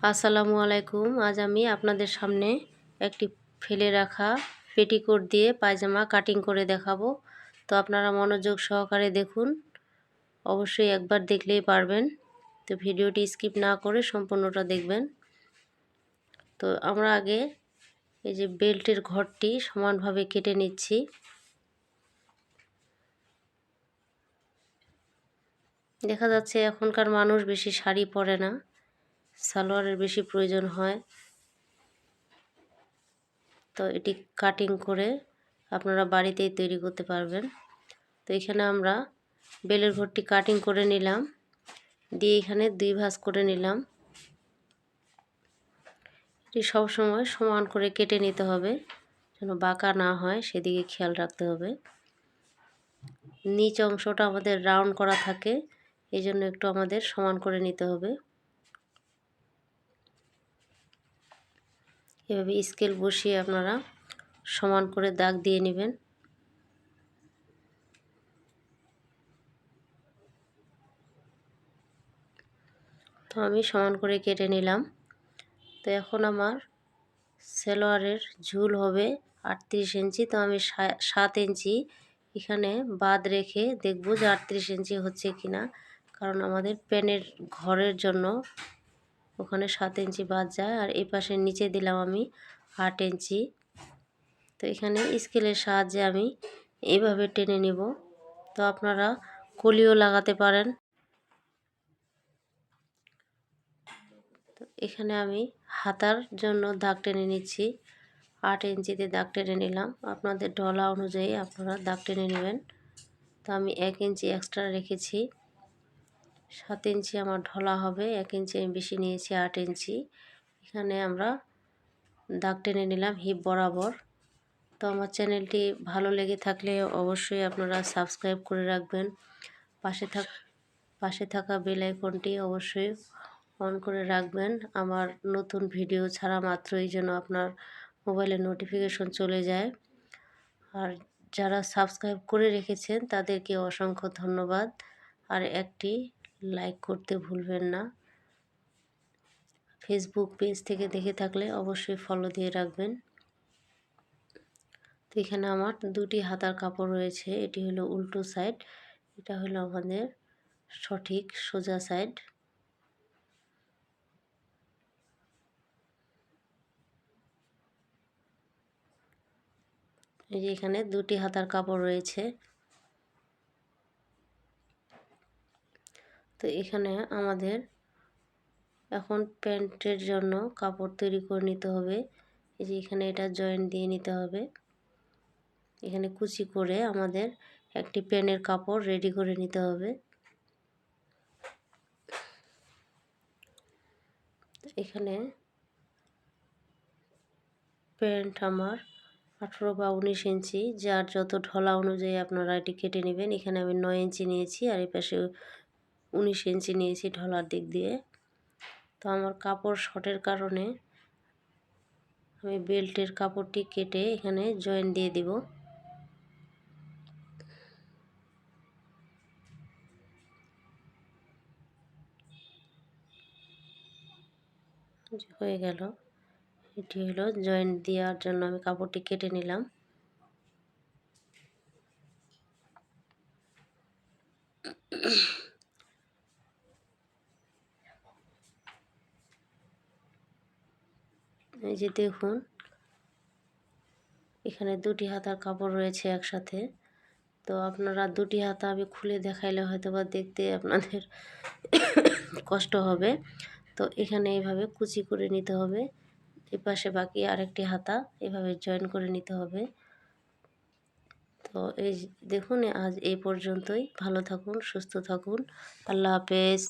আসসালামু আলাইকুম। আজ আমি আপনাদের সামনে একটি ফেলে রাখা পেটিকোট দিয়ে পায়জামা কাটিং করে দেখাবো। তো আপনারা মনোযোগ সহকারে দেখুন। অবশ্যই একবার দেখলেই পারবেন। তো ভিডিওটি স্কিপ না করে সম্পূর্ণটা দেখবেন। তো আমরা আগে এই যে বেল্টের ঘরটি সমানভাবে কেটে নিচ্ছি। দেখা যাচ্ছে এখনকার মানুষ বেশি শাড়ি পরে না। সালোয়ারের বেশি প্রয়োজন হয়। তো এটি কাটিং করে আপনারা বাড়িতেই তৈরি করতে পারবেন। তো এখানে আমরা বেলের ঘরটি কাটিং করে নিলাম। দিয়ে এখানে দুই ভাঁজ করে নিলাম। এটি সবসময় সমান করে কেটে নিতে হবে, যেন বাঁকা না হয়, সেদিকে খেয়াল রাখতে হবে। নিচ অংশটা আমাদের রাউন্ড করা থাকে এই জন্য একটু আমাদের সমান করে নিতে হবে। এভাবে স্কেল বসিয়ে আপনারা সমান করে দাগ দিয়ে নেবেন। তো আমি সমান করে কেটে নিলাম। তো এখন আমার সেলোয়ারের ঝুল হবে আটত্রিশ ইঞ্চি। তো আমি সাত ইঞ্চি এখানে বাদ রেখে দেখব যে আটত্রিশ ইঞ্চি হচ্ছে কিনা। কারণ আমাদের প্যানের ঘরের জন্য ওখানে সাত ইঞ্চি বাদ যায় আর এই পাশের নিচে দিলাম আমি আট ইঞ্চি। তো এখানে স্কেলের সাহায্যে আমি এইভাবে টেনে নিব। তো আপনারা কলিও লাগাতে পারেন। তো এখানে আমি হাতার জন্য দাগ টেনে নিচ্ছি। আট ইঞ্চিতে দাগ টেনে নিলাম। আপনাদের ঢলা অনুযায়ী আপনারা দাগ টেনে নেবেন। তো আমি এক ইঞ্চি এক্সট্রা রেখেছি। সাত ইঞ্চি আমার ঢলা হবে, এক ইঞ্চি আমি বেশি নিয়েছি আট ইঞ্চি। এখানে আমরা দাগ টেনে নিলাম হিপ বরাবর। তো আমার চ্যানেলটি ভালো লেগে থাকলে অবশ্যই আপনারা সাবস্ক্রাইব করে রাখবেন। পাশে থাক পাশে থাকা বেল আইকনটি অবশ্যই অন করে রাখবেন। আমার নতুন ভিডিও ছাড়া মাত্রই যেন আপনার মোবাইলে নোটিফিকেশন চলে যায়। আর যারা সাবস্ক্রাইব করে রেখেছেন তাদেরকে অসংখ্য ধন্যবাদ। আর একটি লাইক করতে ভুলবেন না। ফেসবুক পেজ থেকে দেখে থাকলে অবশ্যই ফলো দিয়ে রাখবেন। তো এখানে আমার দুটি হাতার কাপড় রয়েছে, এটি হলো উল্টো সাইড এটা হলো আমাদের সঠিক সোজা সাইড এই যে এখানে দুটি হাতার কাপড় রয়েছে। তো এখানে আমাদের এখন প্যান্টের জন্য কাপড় তৈরি করে নিতে হবে। এই যে এখানে এটা জয়েন্ট দিয়ে নিতে হবে। এখানে কুচি করে আমাদের একটি প্যানের কাপড় রেডি করে নিতে হবে। এখানে প্যান্ট আমার আঠেরো বা উনিশ ইঞ্চি, যার যত ঢলা অনুযায়ী আপনারা এটি কেটে নেবেন, এখানে আমি নয় ইঞ্চি নিয়েছি আর এই পাশে উনিশ ইঞ্চি নিয়েছি ঢলার দিক দিয়ে। তো আমার কাপড় শর্টের কারণে আমি বেল্টের কাপড়টি কেটে এখানে জয়েন দিয়ে দিব। হয়ে গেল। এটি হলো জয়েন্ট দেওয়ার জন্য আমি কাপড়টি কেটে নিলাম। এই যে দেখুন, এখানে দুটি হাতার কাপড় রয়েছে একসাথে। তো আপনারা দুটি হাতা আমি খুলে দেখাইলে হয়তো বা দেখতে আপনাদের কষ্ট হবে। তো এখানে এইভাবে কুচি করে নিতে হবে। এ পাশে বাকি আরেকটি হাতা এভাবে জয়েন করে নিতে হবে। তো এই দেখুন, আজ এই পর্যন্তই। ভালো থাকুন, সুস্থ থাকুন। আল্লাহ হাফেজ।